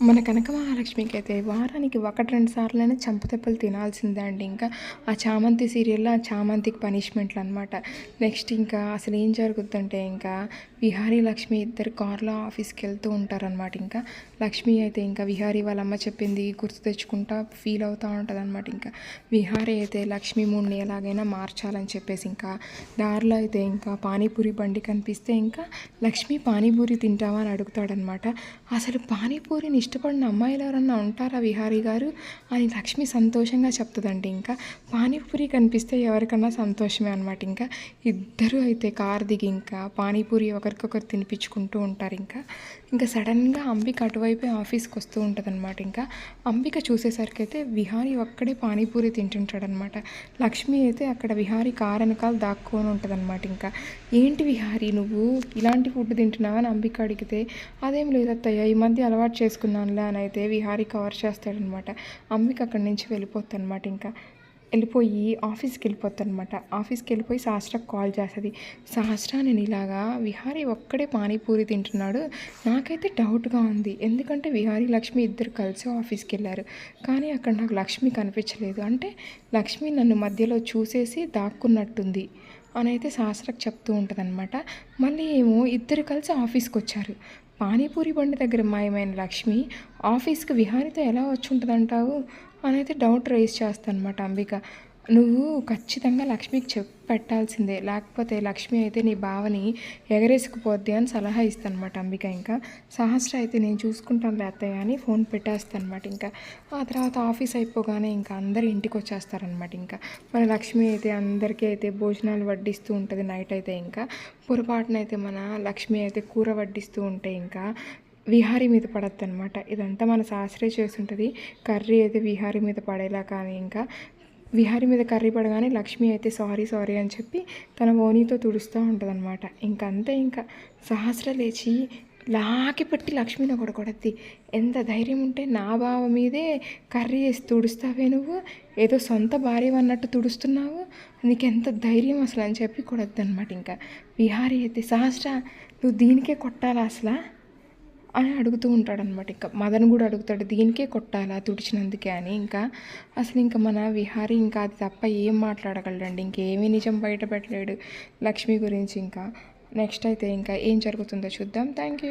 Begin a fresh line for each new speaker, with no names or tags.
మన కనక మహాలక్ష్మికి అయితే వారానికి ఒకటి రెండు సార్లైనా చంపతెప్పలు తినాల్సిందే అండి. ఇంకా ఆ చామంతి సీరియల్లో ఆ చామంతికి పనిష్మెంట్లు అనమాట నెక్స్ట్ ఇంకా అసలు ఏం జరుగుతుందంటే ఇంకా విహారీ లక్ష్మి ఇద్దరు కార్లో ఆఫీస్కి వెళ్తూ ఉంటారనమాట ఇంకా లక్ష్మి అయితే ఇంకా విహారీ వాళ్ళ అమ్మ చెప్పింది గుర్తు తెచ్చుకుంటా ఫీల్ అవుతూ ఉంటుంది అనమాట ఇంకా విహారీ అయితే లక్ష్మి మూడిని ఎలాగైనా మార్చాలని చెప్పేసి ఇంకా దారిలో అయితే ఇంకా పానీపూరి బండి కనిపిస్తే ఇంకా లక్ష్మి పానీపూరి తింటావా అని అడుగుతాడనమాట అసలు పానీపూరిని ఇష్టపడిన అమ్మాయిలు ఎవరన్నా ఉంటారా విహారీ గారు? అని లక్ష్మి సంతోషంగా చెప్తుందండి ఇంకా. పానీపూరి కనిపిస్తే ఎవరికన్నా సంతోషమే అనమాట ఇంకా. ఇద్దరు అయితే కార్ దిగి ఇంకా పానీపూరి ఒకరికొకరు తినిపించుకుంటూ ఉంటారు ఇంకా. ఇంకా సడన్గా అంబిక అటువైపే ఆఫీస్కి వస్తూ ఉంటుందన్నమాట ఇంకా. అంబిక చూసేసరికి అయితే విహారీ ఒక్కడే పానీపూరి తింటుంటాడనమాట లక్ష్మి అయితే అక్కడ విహారీ కార్ వెనకాల దాక్కొని ఉంటుందన్నమాట ఇంకా. ఏంటి విహారీ నువ్వు ఇలాంటి ఫుడ్ తింటున్నావా అని అంబిక అడిగితే అదేం లేదత్తయ్య ఈ మధ్య అలవాటు చేసుకున్నానులే అని అయితే విహారి కవర్ చేస్తాడనమాట. అమ్మికి అక్కడి నుంచి వెళ్ళిపోతుంది అనమాట ఇంకా. వెళ్ళిపోయి ఆఫీస్కి వెళ్ళిపోతాను ఆఫీస్కి వెళ్ళిపోయి సహస్రకు కాల్ చేస్తుంది. సహస్ర నేను ఇలాగా విహారీ ఒక్కడే పానీపూరి తింటున్నాడు. నాకైతే డౌట్గా ఉంది. ఎందుకంటే విహారీ లక్ష్మి ఇద్దరు కలిసి ఆఫీస్కి వెళ్ళారు. కానీ అక్కడ నాకు లక్ష్మి కనిపించలేదు. అంటే లక్ష్మి నన్ను మధ్యలో చూసేసి దాక్కున్నట్టుంది. అని అయితే శాస్త్రకు చెప్తూ ఉంటుందన్నమాట. మళ్ళీ ఏమో ఇద్దరు కలిసి ఆఫీస్కి వచ్చారు పానీపూరి బండి దగ్గర మాయమైన లక్ష్మి ఆఫీస్కి విహారితో ఎలా వచ్చి ఉంటుందంటావు అని అయితే డౌట్ రైజ్ చేస్తానమాట అంబిక. నువ్వు ఖచ్చితంగా లక్ష్మికి చెప్పి పెట్టాల్సిందే లేకపోతే లక్ష్మి అయితే నీ బావని ఎగరేసుకుపోద్ది అని సలహా అనమాట అంబిక ఇంకా. సహస్ర అయితే నేను చూసుకుంటాను అత్తయ్య అని ఫోన్ అనమాట ఇంకా. ఆ తర్వాత ఆఫీస్ అయిపోగానే ఇంకా అందరు ఇంటికి వచ్చేస్తారనమాట ఇంకా. మన లక్ష్మి అయితే అందరికీ అయితే భోజనాలు వడ్డిస్తూ ఉంటుంది నైట్ అయితే ఇంకా. పొరపాటున అయితే మన లక్ష్మి అయితే కూర వడ్డిస్తూ ఉంటే ఇంకా విహారీ మీద పడద్దు అనమాట ఇదంతా మన శాస్త్రే చేస్తుంటుంది. కర్రీ అయితే విహారీ మీద పడేలా కానీ ఇంకా విహారి మీద కర్రీ పడగానే లక్ష్మి అయితే సారీ సారీ అని చెప్పి తన ఓనీతో తుడుస్తూ ఉంటుంది అనమాట ఇంకంతే ఇంకా. సహస్ర లేచి లాకి పట్టి లక్ష్మిని ఒకటి కొడద్ది. ఎంత ధైర్యం ఉంటే నా బావ మీదే కర్రీ వేసి తుడుస్తావే నువ్వు? ఏదో సొంత భార్య అన్నట్టు తుడుస్తున్నావు? నీకు ఎంత ధైర్యం అసలు అని చెప్పి కొడద్దు అనమాట ఇంకా. విహారీ అయితే సహస్ర నువ్వు దీనికే కొట్టాలా అసలు? అని అడుగుతూ ఉంటాడనమాట. ఇంకా మదన్ కూడా అడుగుతాడు దీనికే కొట్టాలా తుడిచినందుకే అని. ఇంకా అసలు ఇంకా మన విహారీ ఇంకా అది తప్ప ఏం మాట్లాడగలడండి? ఇంకేమీ నిజం బయట పెట్టలేడు లక్ష్మి గురించి ఇంకా. నెక్స్ట్ అయితే ఇంకా ఏం జరుగుతుందో చూద్దాం. Thank you.